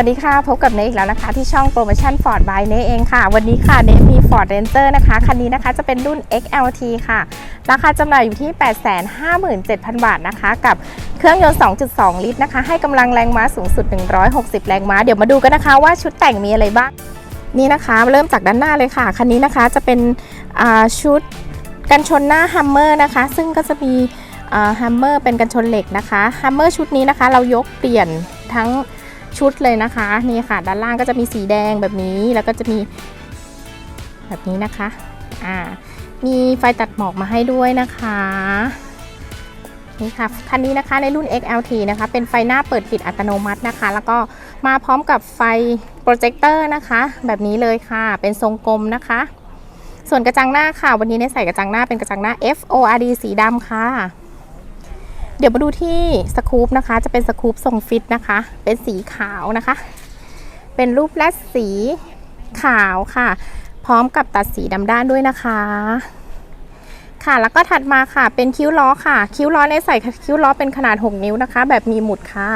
วัสดีค่ะ พบกับเนอีกแล้วนะคะ ที่ช่องโปรโมชั่น Ford by เนเองค่ะ วันนี้ค่ะเนมี Ford Ranger นะคะ คันนี้นะคะจะเป็นรุ่น XLT ค่ะ ราคาจำหน่ายอยู่ที่ 857,000 บาทนะคะ กับเครื่องยนต์ 2.2 ลิตรนะคะ ให้กำลังแรงม้าสูงสุด 160 แรงม้า เดี๋ยวมาดูกันนะคะว่าชุดแต่งมีอะไรบ้าง นี่นะคะเริ่มจากด้านหน้าเลยค่ะ คันนี้นะคะจะเป็นชุดกันชนหน้า Hummer นะคะ ซึ่งก็จะมีฮัมเมอร์เป็นกันชนเหล็กนะคะฮัมเมอร์ชุดนี้นะคะ เรายกเปลี่ยนทั้ง ชุดเลยนะคะ นี่ค่ะ ด้านล่างก็จะมีสีแดงแบบนี้แล้วก็จะมีแบบนี้นะคะอ่ามีไฟตัดหมอกมาให้ด้วยนะคะนี่ค่ะคันนี้นะคะในรุ่น XLT นะคะ เป็นไฟหน้าเปิดปิดอัตโนมัตินะคะ แล้วก็มาพร้อมกับไฟโปรเจคเตอร์นะคะ แบบนี้เลยค่ะ เป็นทรงกลมนะคะ ส่วนกระจังหน้าค่ะ วันนี้เนี่ยใส่กระจังหน้าเป็นกระจังหน้า FORD สีดำค่ะ เดี๋ยวมาดูที่สกู๊ปนะคะ จะเป็นสกู๊ปทรงฟิตนะคะ เป็นสีขาวนะคะ เป็นรูปแรดสีขาวค่ะ พร้อมกับตัดสีดำด้านด้วยนะคะ ค่ะแล้วก็ถัดมาค่ะ เป็นคิ้วล้อค่ะ คิ้วล้อในใส่คิ้วล้อเป็นขนาด 6 นิ้วนะคะ แบบมีหมุดค่ะ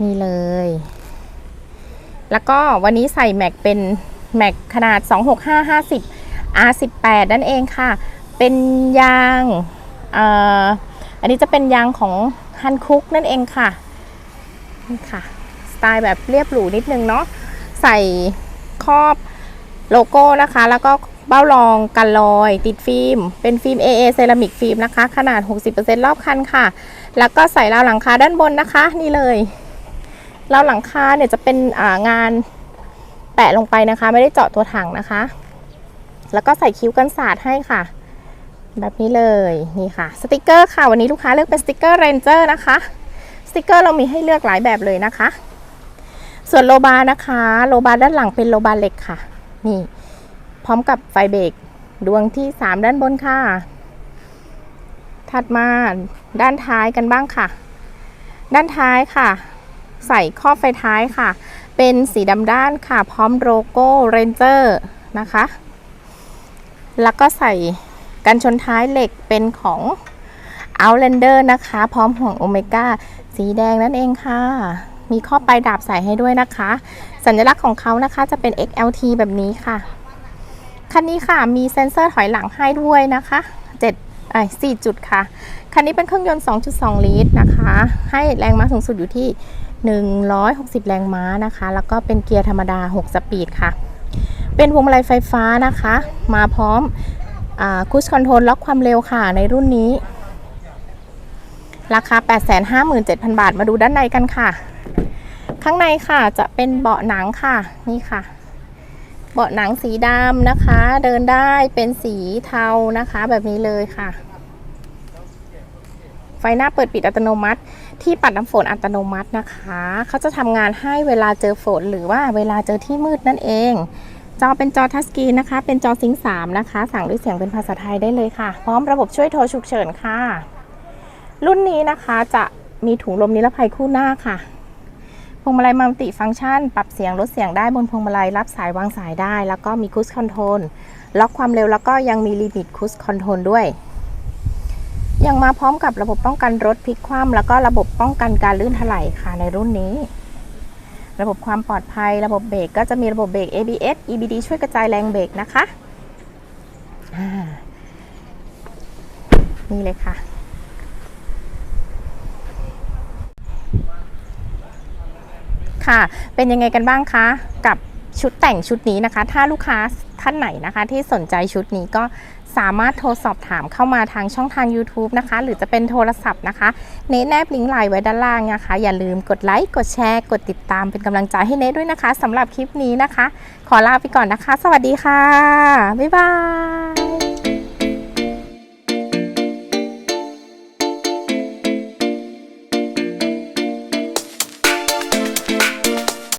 นี่เลย แล้วก็วันนี้ใส่แม็กเป็นแม็กขนาด 26550 R18 นั่นเองค่ะ เป็นยาง อันนี้จะเป็นยางของฮันคุกนั่นเองค่ะนี่ค่ะสไตล์แบบเรียบหรูนิดนึงเนาะใส่ครอบโลโก้นะคะ แล้วก็เบ้ารองกันรอย ติดฟิล์ม เป็นฟิล์ม AA เซรามิกฟิล์มนะคะ ขนาด 60%รอบคันค่ะ แล้วก็ใส่ราวหลังคาด้านบนนะคะ นี่เลยราวหลังคาเนี่ยจะเป็นางานแปะลงไปนะคะ ไม่ได้เจาะตัวถังนะคะ แล้วก็ใส่คิ้วกันสาดให้ค่ะ แบบนี้เลยนี่ค่ะสติกเกอร์ค่ะวันนี้ลูกค้าเลือกเป็นสติกเกอร์เรนเจอร์นะคะสติกเกอร์เรามีให้เลือกหลายแบบเลยนะคะ ส่วนโลบาร์นะคะ โลบาร์ด้านหลังเป็นโลบาร์เหล็กค่ะ นี่ พร้อมกับไฟเบรกดวงที่ 3 ด้านบนค่ะ ถัดมาด้านท้ายกันบ้างค่ะ ด้านท้ายค่ะ ใส่ข้อบไฟท้ายค่ะ เป็นสีดำด้านค่ะ พร้อมโลโก้เรนเจอร์นะคะ แล้วก็ใส่ กันชนท้ายเหล็กเป็นของ Outlander นะคะ พร้อมห่วงโอเมก้าสีแดงนั่นเองค่ะ มีข้อปลายดาบใส่ให้ด้วยนะคะ สัญลักษณ์ของเขานะคะจะเป็น XLT แบบนี้ค่ะ คันนี้ค่ะมีเซ็นเซอร์ถอยหลังให้ด้วยนะคะ7ไอ้4จุดค่ะ คันนี้เป็นเครื่องยนต์ 2.2 ลิตรนะคะ ให้แรงม้าสูงสุดอยู่ที่ 160 แรงม้านะคะ แล้วก็เป็นเกียร์ธรรมดา 6 สปีดค่ะ เป็นวงมาลัยไฟฟ้านะคะ มาพร้อม คูสคอนโทรลล็อกความเร็วค่ะในรุ่นนี้ ราคา 857,000 บาท มาดูด้านในกันค่ะ ข้างในค่ะจะเป็นเบาะหนังค่ะนี่ค่ะ เบาะหนังสีดำนะคะ เดินได้เป็นสีเทานะคะ แบบนี้เลยค่ะ ไฟหน้าเปิดปิดอัตโนมัติ ที่ปัดน้ำฝนอัตโนมัตินะคะ เขาจะทำงานให้เวลาเจอฝนหรือว่าเวลาเจอที่มืดนั่นเอง จอเป็นจอทัชสกรีนนะคะ เป็นจอซิงค์3นะคะ สั่งด้วยเสียงเป็นภาษาไทยได้เลยค่ะ พร้อมระบบช่วยโทรฉุกเฉินค่ะ รุ่นนี้นะคะจะมีถุงลมนิรภัยคู่หน้าค่ะ พวงมาลัยมัลติฟังก์ชัน ปรับเสียงลดเสียงได้บนพวงมาลัยรับสายวางสายได้ แล้วก็มีคูสคอนโทรลล็อกความเร็วแล้วก็ยังมีลิมิตคูสคอนโทรลด้วย ยังมาพร้อมกับระบบป้องกันรถพลิกคว่ำแล้วก็ระบบป้องกันการลื่นถลายค่ะในรุ่นนี้ ระบบความปลอดภัย ระบบเบรกก็จะมีระบบเบรก ABS EBD ช่วยกระจายแรงเบรกนะคะนี่เลยค่ะ ค่ะ เป็นยังไงกันบ้างคะ กับ ชุดแต่งชุดนี้นะคะ ถ้าลูกค้าท่านไหนนะคะที่สนใจชุดนี้ก็สามารถโทรสอบถามเข้ามาทางช่องทาง YouTube นะคะ หรือจะเป็นโทรศัพท์นะคะ เนทแนบลิงก์ไลน์ไว้ด้านล่างนะคะ อย่าลืมกดไลค์กดแชร์ กดติดตามเป็นกำลังใจให้เนทด้วยนะคะสำหรับคลิปนี้นะคะ ขอลาไปก่อนนะคะ สวัสดีค่ะ บ๊ายบาย